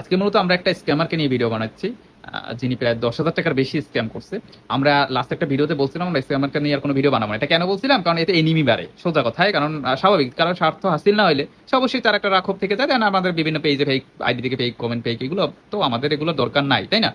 আজকে মূলত আমরা একটা স্ক্যামারকে নিয়ে ভিডিও বানাচ্ছি যিনি প্রায় দশ হাজার টাকার বেশি স্ক্যাম করছে। আমরা লাস্ট একটা ভিডিওতে বলছিলাম, আমরা স্ক্যামারকে নিয়ে আর কোনো ভিডিও বানাবো এটা কেন বলছিলাম? কারণ এতে এনিমি বাড়ে, সোজা কথায়। কারণ স্বাভাবিক। কারণ স্বার্থ হাসিল না হলে অবশ্যই তার একটা রাখব থেকে যায়। দেন আমাদের বিভিন্ন পেজে ফেক আইডি থেকে ফেক কমেন্ট ফেক এগুলো, তো আমাদের এগুলো দরকার নাই, তাই না?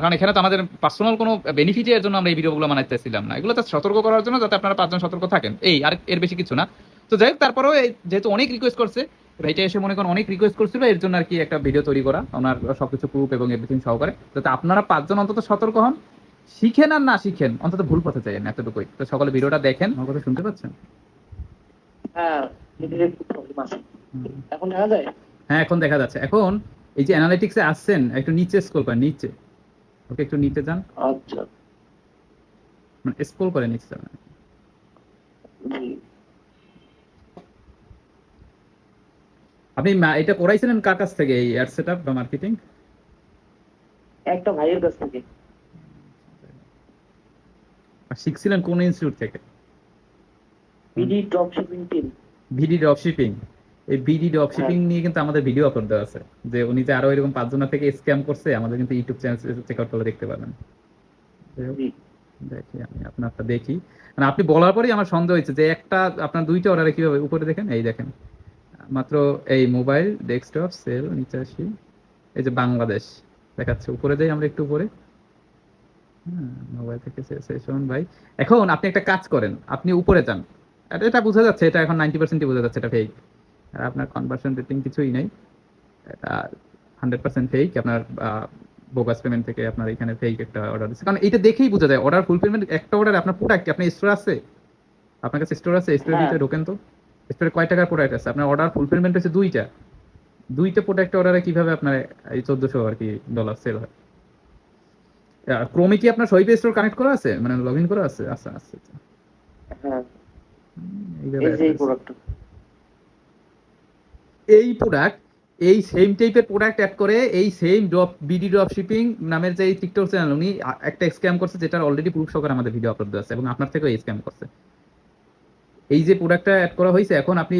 কারণ এখানে তো আমাদের পার্সোনাল কোনো বেনিফিটের জন্য আমরা এই ভিডিওগুলো বানাইতেছিলাম না। এগুলো সতর্ক করার জন্য যাতে আপনারা পাঁচজন সতর্ক থাকেন। এই, আর এর বেশি কিছু না। তো যাই হোক, তারপরেও যেহেতু অনেক রিকোয়েস্ট করছে ভাইটা এসে মনে করেন অনেক রিকোয়েস্ট করছিল এর জন্য আর কি একটা ভিডিও তৈরি করা ওনার সবকিছু প্রুফ এবং এভরিথিং সহকারে। যাতে আপনারা পাঁচজন অন্তত সতর্ক হন। শিখেন আর না শিখেন অন্তত ভুল পথে চাইেন এতটুকুই। তো সকলে ভিডিওটা দেখেন। আমার কথা শুনতে পাচ্ছেন? হ্যাঁ নেটের একটু প্রবলেম আছে। এখন দেখা যায়? হ্যাঁ এখন দেখা যাচ্ছে। এখন এই যে অ্যানালিটিক্সে আসছেন একটু নিচে স্ক্রল করেন নিচে। ওকে একটু নিচে যান। আচ্ছা। মানে স্ক্রল করে নিচে যান আপনি এটা করাইছিলেন কার কাছ থেকে এই অ্যাড সেটআপ বা মার্কেটিং একটা ভাইয়ের কাছ থেকে। শিখছিলেন কোন ইনস্টিটিউট থেকে? BD drop shipping team VD drop shipping এই ভিডি ড্রপ শিপিং নিয়ে কিন্তু আমাদের ভিডিও আপলোড দেওয়া আছে। যে উনি যে আরও এরকম পাঁচজনের থেকে স্ক্যাম করছে আমাদের কিন্তু ইউটিউব চ্যানেল চেক আউট করলে দেখতে পাবেন দেখি আমি আপনারটা দেখি। মানে আপনি বলার পরেই আমার সন্দেহ হয়েছে যে একটা আপনার দুইটা অর্ডারে কীভাবে? উপরে দেখেন এই দেখেন। মাত্র এই মোবাইল ডেস্কটপ সেল নিচে আসি। এই যে বাংলাদেশ দেখাচ্ছে উপরে দেই আমরা একটু উপরে। মোবাইল থেকে সেশন ভাই। এখন আপনি একটা কাজ করেন আপনি উপরে যান। এটা- এটা বোঝা যাচ্ছে এটা এখন নাইনটি পার্সেন্টই বোঝা যাচ্ছে এটা ফেক আর আপনার কনভার্সন রেটিং কিছুই নাই। এটা হান্ড্রেড পার্সেন্ট ফেক আপনার বোগাস পেমেন্ট থেকে আপনার এখানে ফেক একটা অর্ডার দিচ্ছে। কারণ এটা দেখেই বোঝা যায় অর্ডার ফুলফিলমেন্ট একটা অর্ডার আপনার প্রোডাক্ট আপনার স্টোর আছে? আপনার কাছে স্টোর আছে স্টোরের হ্যাঁ। ভিতরে ঢোকেন তো? কয় টাকার প্রোডাক্ট আছে? আপনার অর্ডার ফুলফিলমেন্ট হচ্ছে দুইটা। দুইটা প্রোডাক্ট অর্ডারে কীভাবে আপনার এই চোদ্দশো আর কি ডলার সেল হয়? ক্রোমে কি আপনার স্টোর কানেক্ট করা আছে? মানে লগ ইন করা আছে? আচ্ছা আচ্ছা আচ্ছা হ্যাঁ। এই প্রোডাক্ট এই সেম টাইপের প্রোডাক্ট অ্যাড করে এই same drop BD drop shipping নামের যে টিকটক চ্যানেল উনি একটা স্ক্যাম করছে যেটার অলরেডি প্রুফ সহকারে আমাদের ভিডিও আপলোড আছে এবং আপনার থেকেও এই স্ক্যাম করছে। এই যে প্রোডাক্টটা অ্যাড করা হয়েছে এখন আপনি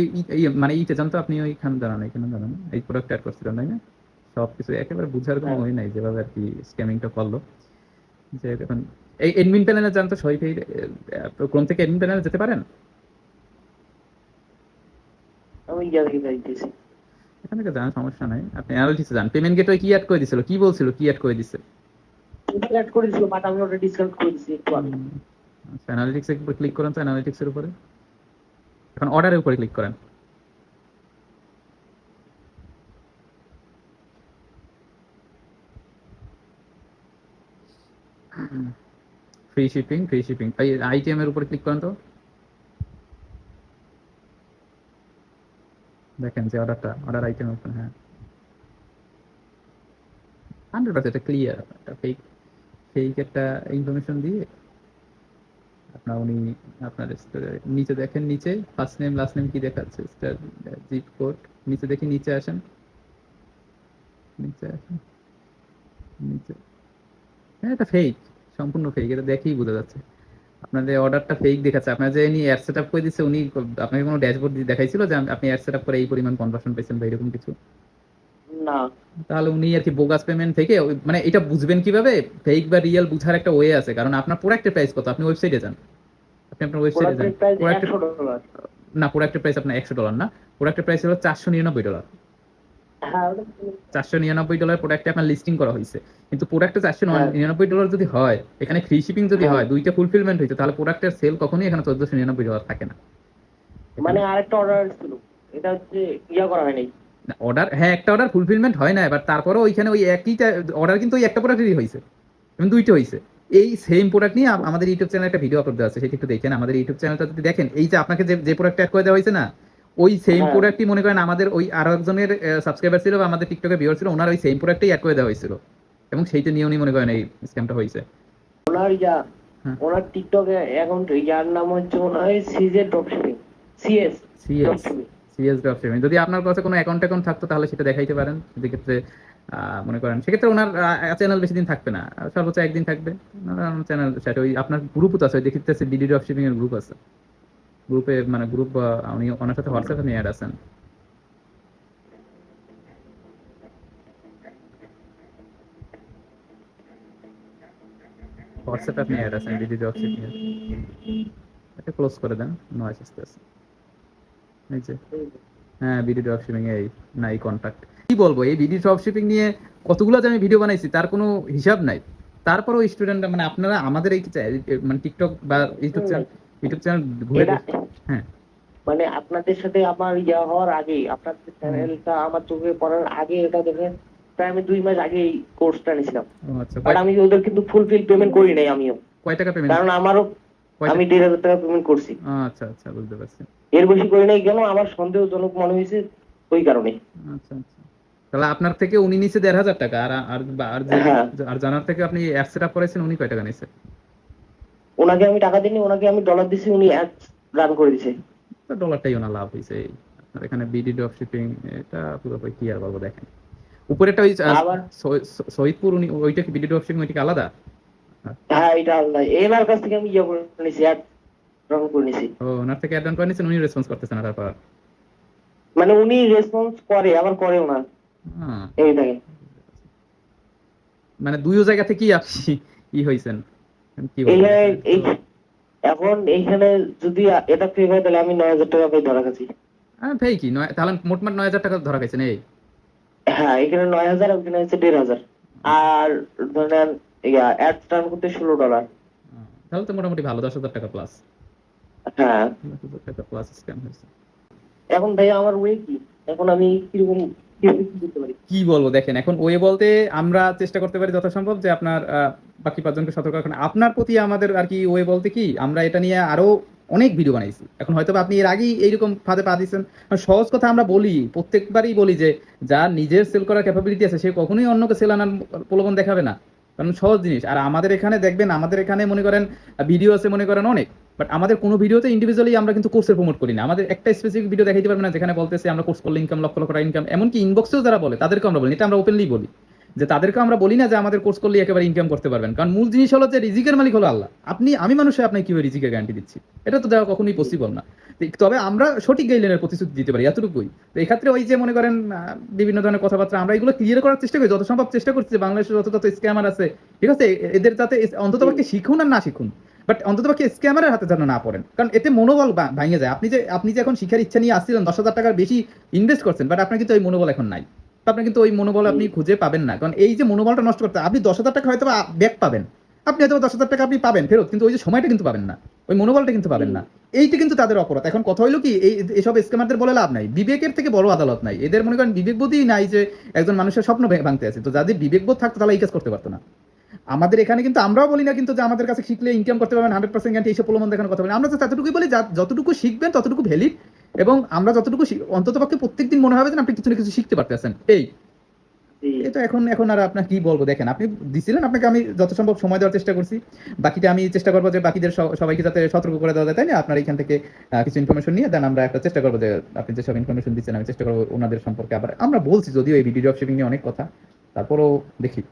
মানে ইতে জানতো আপনি ওইখানে দাঁড়ান এখানে দাঁড়ান। এই প্রোডাক্ট অ্যাড করছিলেন তাই না? সব কিছু একেবারে বুঝার কোনো হ্যাঁ। ওই নাই যেভাবে আর কি স্ক্যামিংটা করল। যে এখন এই এডমিন প্যানেলে জানতো সবাই ক্রোম থেকে এডমিন প্যানেলে যেতে পারেন? এখান যান সমস্যা নাই। আপনি অ্যানালিটিক্সে যান। পেমেন্ট গেটওয়ে কি অ্যাড করে দিছিল? কি বলছিল কি অ্যাড করে দিছে? অ্যাড করে দিছিল বাট আমি ওটা ডিসকাউন্ট করে দিছি একটু আগে। আচ্ছা অ্যানালিটিক্স ক্লিক করেন তো অ্যানালিটিক্স এর উপরে। এখন অর্ডারের উপরে ক্লিক করেন। ফ্রি শিপিং ফ্রি শিপিং এই আইটেম এর উপরে ক্লিক করেন তো। দেখেন যে অর্ডারটা অর্ডার আইটেম উপরে হ্যাঁ। হান্ড্রেড পার্সেন্ট ক্লিয়ার একটা ফেক ফেক একটা ইনফরমেশন দিয়ে আপনার উনি আপনার নিচে দেখেন নিচে ফার্স্ট নেম লাস্ট নেম কি দেখাচ্ছে? স্টার জিপ কোড নিচে দেখি নিচে আসেন। নিচে আসেন। নিচে। হ্যাঁ এটা ফেক সম্পূর্ণ ফেক এটা দেখেই বোঝা যাচ্ছে। আপনাদের অর্ডারটা ফেক দেখাচ্ছে, আপনার যে উনি অ্যাড সেট আপ করে দিচ্ছে, উনি আপনাকে কোনো ড্যাশবোর্ড দেখাইছিল যে আপনি অ্যাড সেট আপ করে এই পরিমাণ কনভার্সন পেয়েছেন বা এরকম কিছু? না। তাহলে উনি আর কি বোগাস পেমেন্ট থেকে মানে এটা বুঝবেন কীভাবে? ফেক বা রিয়েল বুঝার একটা ওয়ে আছে। কারণ আপনার প্রোডাক্টের প্রাইস কত? আপনি ওয়েবসাইটে যান। আপনি আপনার ওয়েবসাইটে যান। প্রোডাক্টের প্রাইস প্রোডাক্টের 100 ডলার না প্রোডাক্টের প্রাইস আপনার একশো ডলার না। প্রোডাক্টের প্রাইস হলো চারশো নিরানব্বই ডলার হ্যাঁ। চারশো নিরানব্বই ডলার প্রোডাক্টে আপনার লিস্টিং করা হয়েছে। কিন্তু প্রোডাক্টে চারশো। নিরানব্বই ডলার যদি হয় এখানে ফ্রি শিপিং যদি হ্যাঁ। হয় দুইটা ফুলফিলমেন্ট হয়েছে তাহলে প্রোডাক্টের সেল কখনোই এখানে চোদ্দশো নিরানব্বই ডলার থাকে না। মানে আরেকটা অর্ডার ছিল এটা হচ্ছে ইয়া করা হয় নাই অর্ডার হ্যাঁ একটা অর্ডার ফুলফিলমেন্ট হয় না এবার তারপরে ওইখানে ওই একই অর্ডার কিন্তু ওই একটা প্রোডাক্টেরই হয়েছে এবং দুইটা হয়েছে এই সেম প্রোডাক্ট নিয়ে আমাদের ইউটিউব চ্যানেলে একটা ভিডিও আপলোড দেওয়া আছে সেটা একটু দেখেন আমাদের ইউটিউব চ্যানেলটা যদি দেখেন এই যে আপনাকে যে যে প্রোডাক্ট অ্যাড করে দেওয়া হয়েছে না ওই সেম হ্যাঁ। প্রোডাক্টই মনে করেন আমাদের ওই আরও একজনের সাবস্ক্রাইবার ছিল বা আমাদের টিকটকে ভিউয়ার ছিল ওনার ওই সেম প্রোডাক্টই অ্যাড করে দেওয়া হয়েছিল এবং সেইটা নিয়ে উনি মনে করেন এই স্ক্যামটা হয়েছে ওনার ইয়া হ্যাঁ। ওনার টিকটক অ্যাকাউন্ট ইয়ার নাম হচ্ছে হয় CJ drop shipping CS CS CS dot streaming যদি আপনার কাছে কোনো অ্যাকাউন্ট অ্যাকাউন্ট থাকতো, তাহলে সেটা দেখাইতে পারেন। মনে করেন। সেক্ষেত্রে ওনার চ্যানেল বেশি দিন থাকবে না। সর্বোচ্চ একদিন থাকবে। চ্যানেল ওই আপনার গ্রুপও তো আছে। ওই দেখতেছে ডিডি এর গ্রুপ আছে। গ্রুপে মানে গ্রুপ উনি ওনার সাথে হোয়াটসঅ্যাপে নিয়ে অ্যাড আছেন। হোয়াটসঅ্যাপে আপনি অ্যাড আছেন ডিডি ডট এটা ক্লোজ করে দেন। নয়েস আসতে আছে হ্যাঁ বিডি ড্রপশিপিং এই নাই কন্টাক্ট কি বলব এই বিডি ড্রপশিপিং নিয়ে কতগুলো যে আমি ভিডিও বানাইছি তার কোনো হিসাব নাই। তারপরও মানে আপনারা আমাদের এই মানে টিকটক বা ইউটিউব চ্যানেল ইউটিউব চ্যানেল ঘুরে হ্যাঁ। মানে আপনাদের সাথে আমার ইয়া হওয়ার আগে আপনাদের চ্যানেলটা আমার চোখে পড়ার আগে এটা দেখে প্রায় আমি দুই মাস আগে এই কোর্সটা নিয়েছিলাম। ও আচ্ছা বাট আমি ওদের কিন্তু ফুলফিল পেমেন্ট করি নাই আমিও। কয় টাকা পেমেন্ট কারণ আমারও আমি দেড় হাজার টাকা পেমেন্ট করছি। আচ্ছা আচ্ছা বুঝতে পারছি। এর বেশি করি নাই কেন? আমার সন্দেহজনক মনে হয়েছে ওই কারণে। আচ্ছা আচ্ছা। তাহলে আপনার থেকে উনি নিচে দেড় হাজার টাকা আর আর আর হ্যাঁ। আর জানার থেকে আপনি অ্যাপ সেট আপ করেছেন উনি কয় টাকা নিছে? ওনাকে আমি টাকা দিইনি ওনাকে আমি ডলার দিছি উনি অ্যাড রান করে দিছে। তো ডলারটাই ওনার লাভ এই আপনার এখানে বিডি ড্রপ শিপিং এটা পুরোপুরি কি আর বলব দেখেন। উপরেটা ওই সৈয়দপুর উনি ওইটা কি বিডি ড্রপ শিপিং ওইটা আলাদা? হ্যাঁ এটা আলাদা এনার কাছ থেকে আমি ইয়ে করে নিছি অ্যাড রান করে নিছি। ও ওনার থেকে অ্যাড করে নিছেন উনি রেসপন্স করতেছেন না তারপর? মানে উনি রেসপন্স করে আবার করেও না। হ্যাঁ, এই দেখেন। মানে জায়গা থেকেই আপনি ই হইছেন? কি বলব? এখন এইখানে যদি এটা ফেক হয় তাহলে আমি নয় হাজার টাকা পাই ধরা খাচ্ছি। হ্যাঁ ভাই কি? নয় তাহলে মোটমাট নয় হাজার টাকা ধরা গেছেন এই? হ্যাঁ এখানে নয় হাজার ওখানে হচ্ছে দেড় হাজার। আর ধরেন অ্যাড রান করতে ষোলো ডলার তাহলে তো মোটামুটি ভালো দশ হাজার টাকা প্লাস হ্যাঁ। দশ হাজার টাকা প্লাস স্ক্যাম হয়েছে। এখন ভাই আমার ওয়ে কি? এখন আমি কীরকম কি বলব দেখেন এখন ওয়ে বলতে আমরা চেষ্টা করতে পারি যথাসম্ভব যে আপনার বাকি পাঁচজনকে সতর্ক রাখেন। আপনার প্রতি আমাদের আর কি ওয়ে বলতে কি আমরা এটা নিয়ে আরও অনেক ভিডিও বানাইছি। এখন হয়তো আপনি এর আগেই এইরকম ফাঁদে পা দিচ্ছেন সহজ কথা আমরা বলি প্রত্যেকবারই বলি যে যার নিজের সেল করার ক্যাপাবিলিটি আছে সে কখনোই অন্যকে সেল আনার প্রলোভন দেখাবে না। কারণ সহজ জিনিস। আর আমাদের এখানে দেখবেন, আমাদের এখানে মনে করেন ভিডিও আছে, মনে করেন অনেক। বাট আমাদের কোনো ভিডিওতে ইন্ডিভিজুয়ালি আমরা কিন্তু কোর্সের প্রমোট করি না। আমাদের একটা স্পেসিফিক ভিডিও দেখাইতে পারবে না, যেখানে বলতেছে আমরা কোর্স করলে ইনকাম লক্ষ লক্ষ টাকা ইনকাম এমনকি ইনবক্সেও যারা বলে, তাদেরকে আমরা বলি এটা আমরা ওপেনলি বলি। যে তাদেরকে আমরা বলি না যে আমাদের কোর্স করলে একেবারে ইনকাম করতে পারবেন। কারণ মূল জিনিস হলো যে রিজিকের মালিক হলো আল্লাহ। আপনি, আমি মানুষে আপনাকে কীভাবে রিজিকের গ্যারান্টি দিচ্ছি? এটা তো দেওয়া কখনোই পসিবল না। তবে আমরা সঠিক গাইডলাইনের প্রতিশ্রুতি দিতে পারি, এতটুকুই। তো এক্ষেত্রে ওই যে মনে করেন বিভিন্ন ধরনের কথাবার্তা, আমরা এগুলো ক্লিয়ার করার চেষ্টা করি, যত সম্ভব চেষ্টা করছি যে বাংলাদেশে যত তত স্ক্যামার আছে, ঠিক আছে? এদের যাতে অন্তত শিখুন আর না শিখুন। বাট অন্তত পক্ষে স্ক্যামারের হাতে যেন না পড়েন। কারণ এতে মনোবল ভাঙে যায়। আপনি যে আপনি যে এখন শিক্ষার ইচ্ছা নিয়ে আসছিলেন, দশ হাজার টাকার বেশি ইনভেস্ট করছেন বাট আপনার কিন্তু ওই মনোবল এখন নাই। তো আপনি কিন্তু ওই মনোবল আপনি খুঁজে পাবেন না। কারণ এই যে মনোবলটা নষ্ট করতে আপনি দশ হাজার টাকা হয়তো ব্যাক পাবেন। আপনি হয়তো দশ হাজার টাকা আপনি পাবেন ফেরত কিন্তু ওই যে সময়টা কিন্তু পাবেন না। ওই মনোবলটা কিন্তু পাবেন না। এইটা কিন্তু তাদের অপরাধ। এখন কথা হইল কি এই এসব স্ক্যামারদের বলে লাভ নাই। বিবেকের থেকে বড় আদালত নাই। এদের মনে করেন বিবেক বোধই নাই যে একজন মানুষের স্বপ্ন ভাঙতে আছে। তো যাদের বিবেক বোধ থাকতো তাহলে এই কাজ করতে পারতো না। আমাদের এখানে কিন্তু আমরাও বলি না কিন্তু যে আমাদের কাছে শিখলে ইনকাম করতে পারবেন হান্ড্রেড পার্সেন্ট গ্যারান্টি এইসব প্রলোভন দেখানোর কথা বলি আমরা তো ততটুকুই বলি যতটুকু শিখবেন ততটুকু ভ্যালিড এবং আমরা যতটুকু অন্তত পক্ষে প্রত্যেকদিন মনে হবে যে আপনি কিছু না কিছু শিখতে পারতেছেন। এই। এটা এখন এখন আর আপনার কি বলব? দেখেন আপনি দিছিলেন আপনাকে আমি যত সম্ভব সময় দেওয়ার চেষ্টা করছি। বাকিটা আমি চেষ্টা করব যে বাকিদের সবাইকে যাতে সতর্ক করে দেওয়া যায় তাই না? আপনার এখান থেকে কিছু ইনফরমেশন নিয়ে দেন আমরা একটা চেষ্টা করব যে আপনি যেসব ইনফরমেশন দিচ্ছেন আমি চেষ্টা করব ওনাদের সম্পর্কে আবার আমরা বলছি যদিও এই ভিডিও শিপিং নিয়ে অনেক কথা তারপরও দেখি।